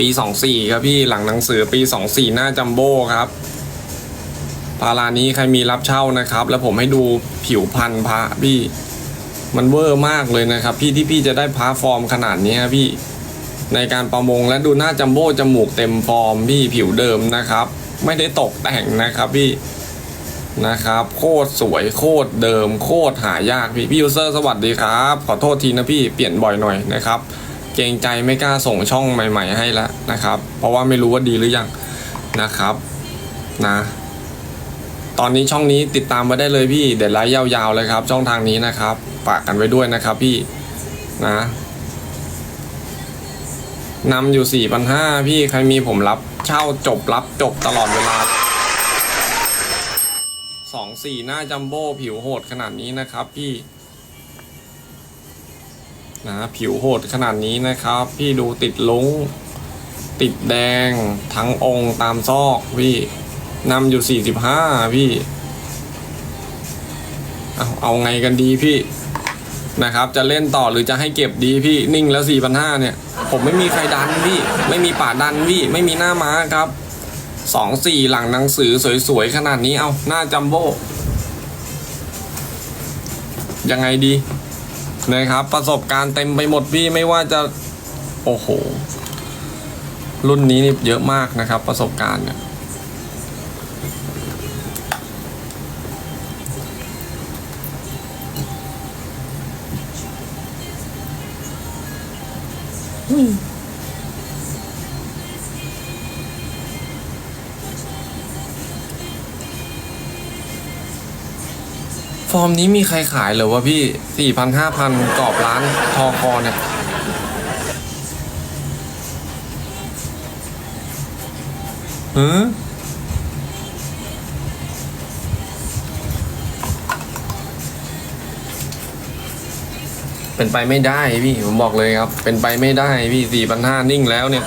ปีสองสี่ครับพี่หลังหนังสือปีสองสี่หน้าจัมโบ้ครับพารานี้ใครมีรับเช่านะครับ แล้วผมให้ดูผิวพันธุ์พระพี่ มันเวอร์มากเลยนะครับ พี่ที่พี่จะได้พระฟอร์มขนาดนี้ครับพี่ ในการประมงและดูหน้าจัมโบ้จมูกเต็มฟอร์มพี่ผิวเดิมนะครับ ไม่ได้ตกแต่งนะครับพี่นะครับ โคตรสวยโคตรเดิม โคตรหายากพี่พี่ยูเซอร์สวัสดีครับ ขอโทษทีนะพี่เปลี่ยนบ่อยหน่อยนะครับ เกรงใจไม่กล้าส่งช่องใหม่ ๆ ให้แล้วนะครับ เพราะว่าไม่รู้ว่าดีหรือยังนะครับนะตอนนี้ช่องนี้ติดตามมาได้เลยพี่เดี๋ยวไลฟ์ยาวๆเลยครับ ช่องทางนี้นะครับฝากกันไว้ด้วยนะครับพี่นะนำอยู่สี่พันห้าพี่ใครมีผมรับเช่าจบรับจบตลอดเวลาสองสี่หน้าจัมโบ้ผิวโหดขนาดนี้นะครับพี่ นะผิวโหดขนาดนี้นะครับ พี่ดูติดลุงติดแดงทั้งองค์ตามซอกพี่นำอยู่สี่สิบห้าพี่เอาเอาไงกันดีพี่นะครับ จะเล่นต่อหรือจะให้เก็บดีพี่นิ่งแล้วสี่พันห้าเนี่ย ผมไม่มีใครดันพี่ ไม่มีป่าดันพี่ไม่มีหน้าม้าครับสองสี่หลังหนังสือสวยๆขนาดนี้เอาหน้าจัมโบ้ยังไงดี นะครับ ประสบการณ์เต็มไปหมดพี่ไม่ว่าจะ โอ้โห รุ่นนี้นี่เยอะมากนะครับ ประสบการณ์เนี่ย ฟอร์มนี้มีใครขายเหรือวะพี่สี่พันห้าพันกรอบร้านทอคอเนี่ยหือเป็นไปไม่ได้พี่ ผมบอกเลยครับ เป็นไปไม่ได้พี่สี่พันห้านิ่งแล้วเนี่ย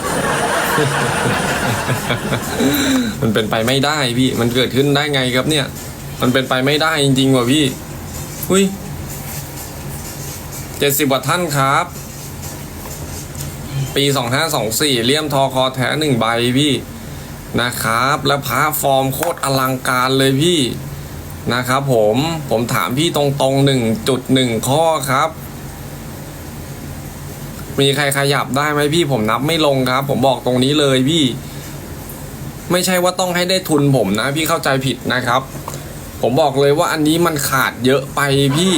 มันเป็นไปไม่ได้พี่ มันเกิดขึ้นได้ไงครับเนี่ย มันเป็นไปไม่ได้จริงๆว่ะพี่ อุ้ยเจ็ดสิบกว่าท่านครับ ปีสองห้าสองสี่เลี่ยมทอคอแท้หนึ่งใบพี่ นะครับ แล้วพระฟอร์มโคตรอลังการเลยพี่ นะครับผม ผมถามพี่ตรงๆหนึ่งจุดหนึ่งข้อครับ มีใครขยับได้ไหมพี่ ผมนับไม่ลงครับ ผมบอกตรงนี้เลยพี่ ไม่ใช่ว่าต้องให้ได้ทุนผมนะ พี่เข้าใจผิดนะครับ ผมบอกเลยว่าอันนี้มันขาดเยอะไปพี่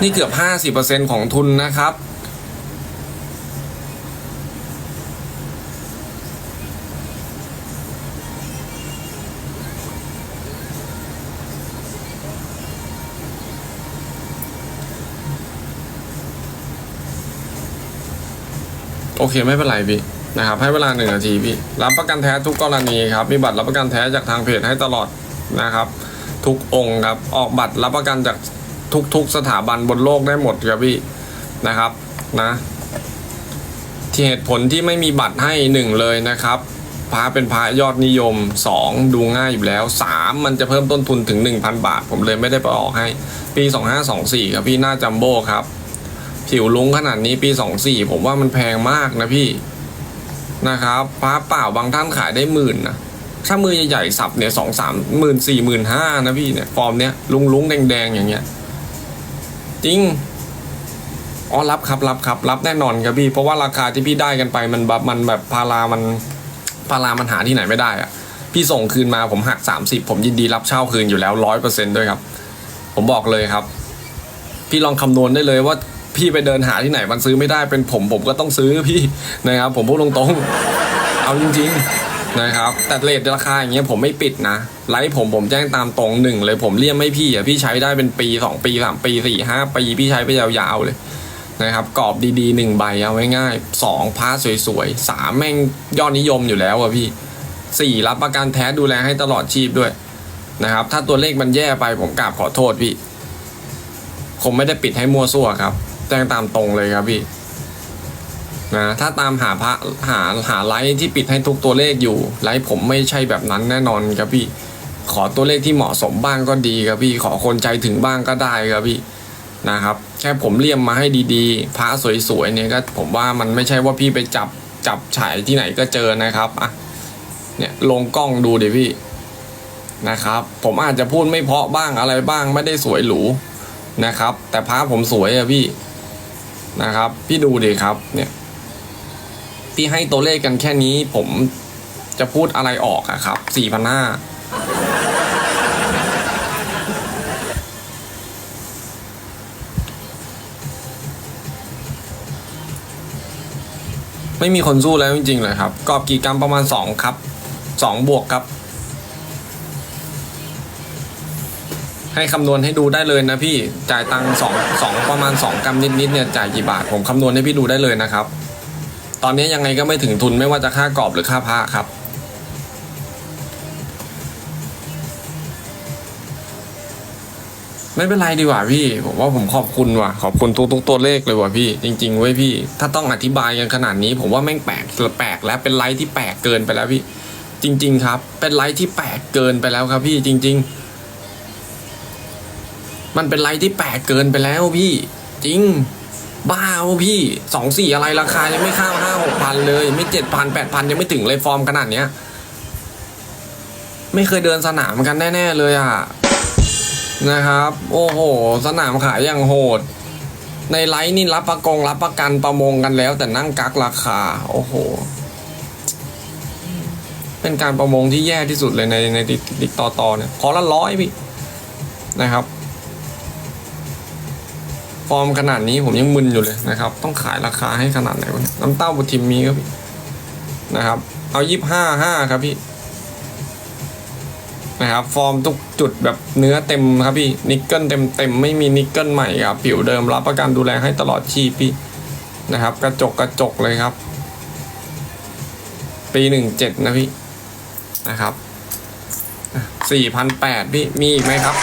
นี่เกือบห้าสิบเปอร์เซ็นของทุนนะครับ โอเคไม่เป็นไรพี่ นะครับให้เวลาหนึ่งนาทีพี่รับประกันแท้ทุกกรณีครับมีบัตรรับประกันแท้จากทางเพจให้ตลอดนะครับ ทุกองค์ครับออกบัตรรับประกันจากทุกๆสถาบันบนโลกได้หมดครับพี่นะครับนะที่เหตุผลที่ไม่มีบัตรให้หนึ่งเลยนะครับพระเป็นพระยอดนิยมสองดูง่ายอยู่แล้วสามมันจะเพิ่มต้นทุนถึง 1,000 บาท ผมเลยไม่ได้ไปออกให้ ปี 2524 ครับพี่หน้าจัมโบ้ครับ ผิวลุงขนาดนี้ปีสองสี่ผมว่ามันแพงมากนะพี่ นะครับฟ้าเปล่าบางท่านขายได้หมื่นนะถ้ามือใหญ่ๆสับเนี่ยสองสามหมื่นสี่หมื่นห้านะพี่เนี่ยฟอร์มเนี้ยลุงลุงแดงๆอย่างเงี้ยจริงอ๋อรับครับรับครับรับแน่นอนครับพี่เพราะว่าราคาที่พี่ได้กันไปมันแบบมันแบบพารามันพารามันหาที่ไหนไม่ได้อะพี่ส่งคืนมาผมหักสามสิบผมยินดีรับเช่าคืนอยู่แล้วร้อยเปอร์เซ็นด้วยครับ ผมบอกเลยครับ พี่ลองคำนวณได้เลยว่า พี่ไปเดินหาที่ไหนมันซื้อไม่ได้เป็นผมผมก็ต้องซื้อพี่นะครับ ผมพูดตรงๆ เอาจริง ๆนะครับ แต่เลทราคาอย่างเงี้ยผมไม่ปิดนะไลฟ์ผมผมแจ้งตามตรงหนึ่งเลยผมเลี่ยมไม่พี่อะพี่ใช้ได้เป็นปีสองปีสามปีสี่ห้าปี พี่ใช้ไปยาวๆเลยนะครับกรอบดีๆหนึ่งใบเอาง่ายๆสองพาสวยๆสามแม่งยอดนิยมอยู่แล้วอะพี่สี่รับประกันแท้ดูแลให้ตลอดชีพด้วยนะครับ ถ้าตัวเลขมันแย่ไปผมกราบขอโทษพี่ ผมไม่ได้ปิดให้มั่วซั่วครับ แจ้งตามตรงเลยครับพี่นะถ้าตามหาพระหาหาไลท์ที่ปิดให้ทุกตัวเลขอยู่ ไลท์ผมไม่ใช่แบบนั้นแน่นอนครับพี่ ขอตัวเลขที่เหมาะสมบ้างก็ดีครับพี่ ขอคนใจถึงบ้างก็ได้ครับพี่นะครับ แค่ผมเลี่ยมมาให้ดีๆ พระสวยๆเนี่ยก็ผมว่ามันไม่ใช่ว่าพี่ไปจับจับฉายที่ไหนก็เจอนะครับอะเนี่ยลงกล้องดูดิพี่นะครับ ผมอาจจะพูดไม่เพาะบ้างอะไรบ้างไม่ได้สวยหรูนะครับ แต่พระผมสวยอะพี่ นะครับ พี่ดูดิครับเนี่ยพี่ให้ตัวเลขกันแค่นี้ ผมจะพูดอะไรออกอะครับสี่พันห้าไม่มีคนสู้แล้วจริงๆเลยครับกรอบกี่กรัมประมาณสองครับสองบวกครับ ให้คำนวณให้ดูได้เลยนะพี่จ่ายตังสองสองประมาณสองกรัมนิดๆเนี่ยจ่ายกี่บาทผมคำนวณให้พี่ดูได้เลยนะครับ ตอนนี้ยังไงก็ไม่ถึงทุนไม่ว่าจะค่ากรอบหรือค่าผ้าครับไม่เป็นไรดีกว่าพี่ ผมว่าผมขอบคุณว่ะ ขอบคุณทุกๆตัวเลขเลยว่ะพี่ จริงๆเว้ยพี่ ถ้าต้องอธิบายกันขนาดนี้ ผมว่าแม่งแปลกแปลกแล้วเป็นไลฟ์ที่แปลกเกินไปแล้วพี่ จริง ๆ ครับ เป็นไลฟ์ที่แปลกเกินไปแล้วครับพี่จริง ๆ มันเป็นไลฟ์ที่แปลกเกินไปแล้วพี่ จริง บ้าวพี่สองสี่อะไรราคายังไม่ข้ามห้าหกพันเลย ไม่เจ็ดพันแปดพันยังไม่ถึงเลยฟอร์มขนาดเนี้ย ไม่เคยเดินสนามกันแน่ ๆ เลยอะนะครับ โอ้โห สนามขายอย่างโหด ในไลฟ์นี่รับประกงรับประกันประมงกันแล้ว แต่นั่งกักราคา โอ้โห เป็นการประมงที่แย่ที่สุดเลยในในดิกต่อต่อเนี่ยขอละร้อยพี่นะครับ ฟอร์มขนาดนี้ผมยังมึนอยู่เลยนะครับ ต้องขายราคาให้ขนาดไหนวะน้ำเต้าบุทิมมีครับพี่นะครับ เอายี่ห้าห้าครับพี่นะครับ ฟอร์มทุกจุดแบบเนื้อเต็มครับพี่นิกเกิลเต็มเต็มไม่มีนิกเกิลใหม่ครับผิวเดิมรับประกันดูแลให้ตลอดชีพพี่นะครับ กระจกกระจกเลยครับ ปีหนึ่งเจ็ดนะพี่นะครับสี่พันแปดพี่มีอีกไหมครับ